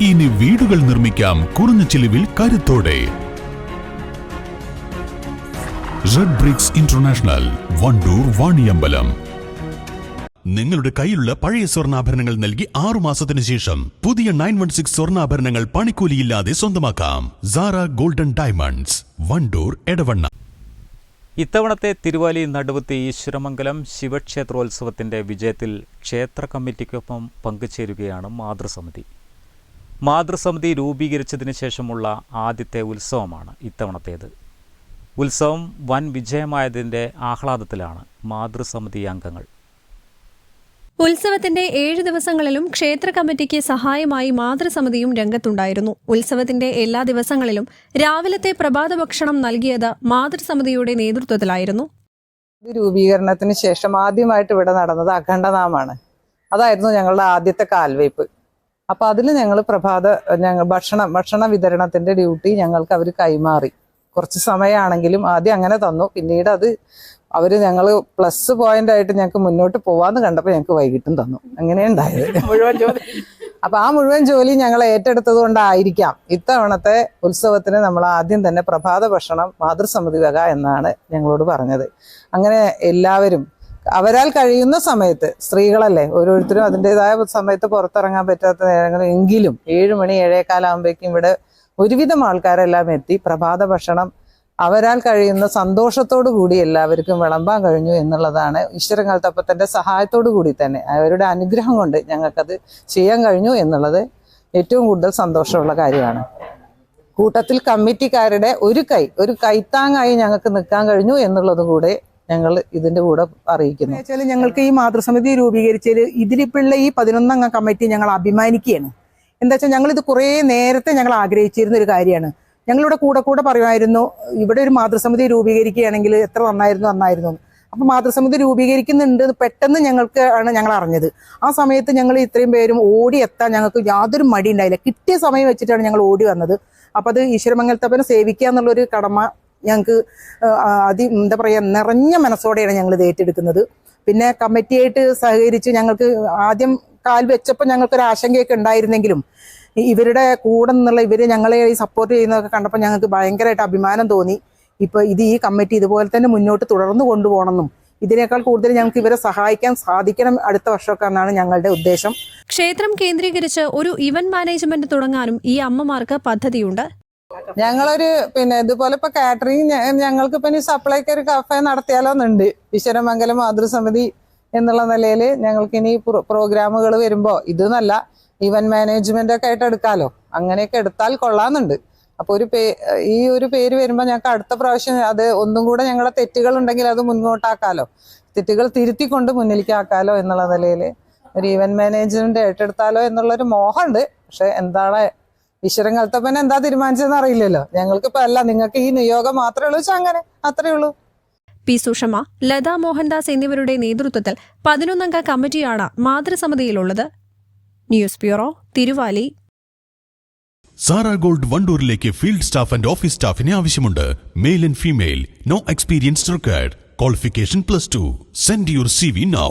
ഇനി വീടുകൾ നിർമ്മിക്കാം കുറഞ്ഞ ചിലവിൽ കരുത്തോടെ. Red bricks international Wandoor Vaniyambalam നിങ്ങളുടെ കയ്യിലുള്ള പഴയ സ്വർണാഭരണങ്ങൾ നൽകി ആറു മാസത്തിന് ശേഷം പുതിയ നയൻ വൺ സിക്സ് സ്വർണാഭരണങ്ങൾ പണിക്കൂലിയില്ലാതെ സ്വന്തമാക്കാം. Sara golden diamonds Wandoor Edavanna. ഇത്തവണത്തെ തിരുവാലി നടുവത്തി ഈശ്വരമംഗലം ശിവക്ഷേത്രോത്സവത്തിന്റെ വിജയത്തിൽ ക്ഷേത്ര കമ്മിറ്റിക്കൊപ്പം പങ്കുചേരുകയാണ് മാതൃസമിതി. മാതൃസമിതി രൂപീകരിച്ചതിന് ശേഷമുള്ള ആദ്യത്തെ ഉത്സവമാണ് ഇത്തവണത്തേത്. ഉത്സവം വൻ വിജയമായതിന്റെ ആഹ്ലാദത്തിലാണ് മാതൃസമിതി അംഗങ്ങൾ. ഉത്സവത്തിന്റെ ഏഴ് ദിവസങ്ങളിലും ക്ഷേത്ര കമ്മിറ്റിക്ക് സഹായമായി മാതൃസമിതിയും രംഗത്തുണ്ടായിരുന്നു. ഉത്സവത്തിന്റെ എല്ലാ ദിവസങ്ങളിലും രാവിലത്തെ പ്രഭാത ഭക്ഷണം നൽകിയത് മാതൃസമിതിയുടെ നേതൃത്വത്തിലായിരുന്നു. രൂപീകരണത്തിന് ശേഷം ആദ്യമായിട്ട് ഇവിടെ നടന്നത് അഖണ്ഡനാമാണ്. അതായിരുന്നു ഞങ്ങളുടെ ആദ്യത്തെ കാൽവയ്പ് അപ്പൊ അതിൽ ഞങ്ങൾ പ്രഭാത ഞങ്ങൾ ഭക്ഷണം ഭക്ഷണ വിതരണത്തിന്റെ ഡ്യൂട്ടി ഞങ്ങൾക്ക് അവർ കൈമാറി. കുറച്ച് സമയമാണെങ്കിലും ആദ്യം അങ്ങനെ തന്നു. പിന്നീട് അത് അവർ ഞങ്ങൾ പ്ലസ് പോയിന്റ് ആയിട്ട് ഞങ്ങൾക്ക് മുന്നോട്ട് പോവാന്ന് കണ്ടപ്പോൾ ഞങ്ങൾക്ക് വൈകിട്ടും തന്നു. അങ്ങനെ ഉണ്ടായത്. മുഴുവൻ ജോലി. അപ്പൊ ആ മുഴുവൻ ജോലി ഞങ്ങൾ ഏറ്റെടുത്തത് കൊണ്ടായിരിക്കാം. ഇത്തവണത്തെ ഉത്സവത്തിന് നമ്മൾ ആദ്യം തന്നെ പ്രഭാത ഭക്ഷണം മാതൃസമിതി വക എന്നാണ് ഞങ്ങളോട് പറഞ്ഞത്. അങ്ങനെ എല്ലാവരും അവരാൽ കഴിയുന്ന സമയത്ത് സ്ത്രീകളല്ലേ ഓരോരുത്തരും അതിന്റെതായ സമയത്ത് പുറത്തിറങ്ങാൻ പറ്റാത്ത നേരങ്ങളിൽ എങ്കിലും ഏഴ് മണി ഏഴേക്കാലാകുമ്പോഴേക്കും ഇവിടെ ഒരുവിധം ആൾക്കാരെല്ലാം എത്തി. പ്രഭാത ഭക്ഷണം അവരാൽ കഴിയുന്ന സന്തോഷത്തോടു കൂടി എല്ലാവർക്കും വിളമ്പാൻ കഴിഞ്ഞു എന്നുള്ളതാണ് ഈശ്വരൻ കൽത്തപ്പത്തിന്റെ സഹായത്തോടു കൂടി തന്നെ. അവരുടെ അനുഗ്രഹം കൊണ്ട് ഞങ്ങൾക്കത് ചെയ്യാൻ കഴിഞ്ഞു എന്നുള്ളത് ഏറ്റവും കൂടുതൽ സന്തോഷമുള്ള കാര്യമാണ്. കൂട്ടത്തിൽ കമ്മിറ്റിക്കാരുടെ ഒരു കൈ ഒരു കൈത്താങ്ങായി ഞങ്ങൾക്ക് നിൽക്കാൻ കഴിഞ്ഞു എന്നുള്ളതും കൂടെ ഞങ്ങൾ ഇതിന്റെ കൂടെ അറിയിക്കുന്നു. ഞങ്ങൾക്ക് ഈ മാതൃസമിതി രൂപീകരിച്ചതിൽ ഇതിലിപ്പുള്ള ഈ പതിനൊന്നംഗ കമ്മിറ്റി ഞങ്ങൾ അഭിമാനിക്കുകയാണ്. എന്താ വെച്ചാൽ ഞങ്ങൾ ഇത് കുറേ നേരത്തെ ഞങ്ങൾ ആഗ്രഹിച്ചിരുന്ന ഒരു കാര്യമാണ്. ഞങ്ങളിവിടെ കൂടെ കൂടെ പറയുമായിരുന്നു ഇവിടെ ഒരു മാതൃസമിതി രൂപീകരിക്കുകയാണെങ്കിൽ എത്ര നന്നായിരുന്നു നന്നായിരുന്നു. അപ്പൊ മാതൃസമിതി രൂപീകരിക്കുന്നുണ്ട് പെട്ടെന്ന് ഞങ്ങൾക്ക് ആണ് ഞങ്ങൾ അറിഞ്ഞത്. ആ സമയത്ത് ഞങ്ങൾ ഇത്രയും പേരും ഓടി എത്താൻ ഞങ്ങൾക്ക് യാതൊരു മടി ഉണ്ടായില്ല കിട്ടിയ സമയം വെച്ചിട്ടാണ് ഞങ്ങൾ ഓടി വന്നത്. അപ്പൊ അത് ഈശ്വരമംഗലത്തപ്പനെ സേവിക്കുക എന്നുള്ളൊരു കടമ ഞങ്ങൾക്ക് അതി എന്താ പറയുക നിറഞ്ഞ മനസ്സോടെയാണ് ഞങ്ങൾ ഇത് ഏറ്റെടുക്കുന്നത്. പിന്നെ കമ്മിറ്റിയായിട്ട് സഹകരിച്ച് ഞങ്ങൾക്ക് ആദ്യം കാൽ വെച്ചപ്പോൾ ഞങ്ങൾക്കൊരു ആശങ്കയൊക്കെ ഉണ്ടായിരുന്നെങ്കിലും ഇവരുടെ കൂടെ നിന്നുള്ള ഇവർ ഞങ്ങളെ സപ്പോർട്ട് ചെയ്യുന്നതൊക്കെ കണ്ടപ്പോൾ ഞങ്ങൾക്ക് ഭയങ്കരമായിട്ട് അഭിമാനം തോന്നി. ഇപ്പൊ ഇത് ഈ കമ്മിറ്റി ഇതുപോലെ തന്നെ മുന്നോട്ട് തുടർന്ന് കൊണ്ടുപോകണമെന്നും ഇതിനേക്കാൾ കൂടുതൽ ഞങ്ങൾക്ക് ഇവരെ സഹായിക്കാൻ സാധിക്കണം അടുത്ത വർഷമൊക്കെ എന്നാണ് ഞങ്ങളുടെ ഉദ്ദേശം. ക്ഷേത്രം കേന്ദ്രീകരിച്ച് ഒരു ഇവന്റ് മാനേജ്മെന്റ് തുടങ്ങാനും ഈ അമ്മമാർക്ക് പദ്ധതിയുണ്ട്. ഞങ്ങളൊരു പിന്നെ ഇതുപോലെ ഇപ്പൊ കാറ്ററിംഗ് ഞങ്ങൾക്ക് ഇപ്പൊ സപ്ലൈക്ക് ഒരു കഫേ നടത്തിയാലോന്നുണ്ട്. ഈശ്വരമംഗലം മാതൃസമിതി എന്നുള്ള നിലയിൽ ഞങ്ങൾക്ക് ഇനി പ്രോഗ്രാമുകൾ വരുമ്പോ ഇത് നല്ല ഇവന്റ് മാനേജ്മെന്റ് ഒക്കെ ആയിട്ട് എടുക്കാലോ. അങ്ങനെയൊക്കെ എടുത്താൽ കൊള്ളാന്നുണ്ട്. അപ്പൊ ഒരു പേ ഈ ഒരു പേര് വരുമ്പോ ഞങ്ങൾക്ക് അടുത്ത പ്രാവശ്യം അത് ഒന്നും കൂടെ ഞങ്ങളുടെ തെറ്റുകൾ ഉണ്ടെങ്കിൽ അത് മുന്നോട്ടാക്കാലോ. തെറ്റുകൾ തിരുത്തിക്കൊണ്ട് മുന്നിലേക്കാക്കാലോ എന്നുള്ള നിലയിൽ ഒരു ഇവന്റ് മാനേജ്മെന്റ് ഏറ്റെടുത്താലോ എന്നുള്ളൊരു മോഹമുണ്ട്. പക്ഷെ എന്താണ് ഈശ്വരൻ കൽത്തപ്പൻ എന്താ തീരുമാനിച്ചതെന്ന് അറിയില്ലല്ലോ. ഞങ്ങൾക്ക് ഇപ്പൊ അല്ല നിങ്ങൾക്ക് ഈ നിയോഗം മാത്രമേ ഉള്ളൂ വെച്ചാൽ അങ്ങനെ അത്രേ ഉള്ളൂ. പി സുഷമ ലതാ മോഹൻദാസ് എന്നിവരുടെ നേതൃത്വത്തിൽ പതിനൊന്നംഗ കമ്മിറ്റിയാണ് മാതൃസമിതിയിലുള്ളത്. News bureau Thiruvali. Sara gold വണ്ടൂരിലേക്ക് field staff and office സ്റ്റാഫിനെ ആവശ്യമുണ്ട്. Male and female no experience required. Qualification plus two. Send your C V now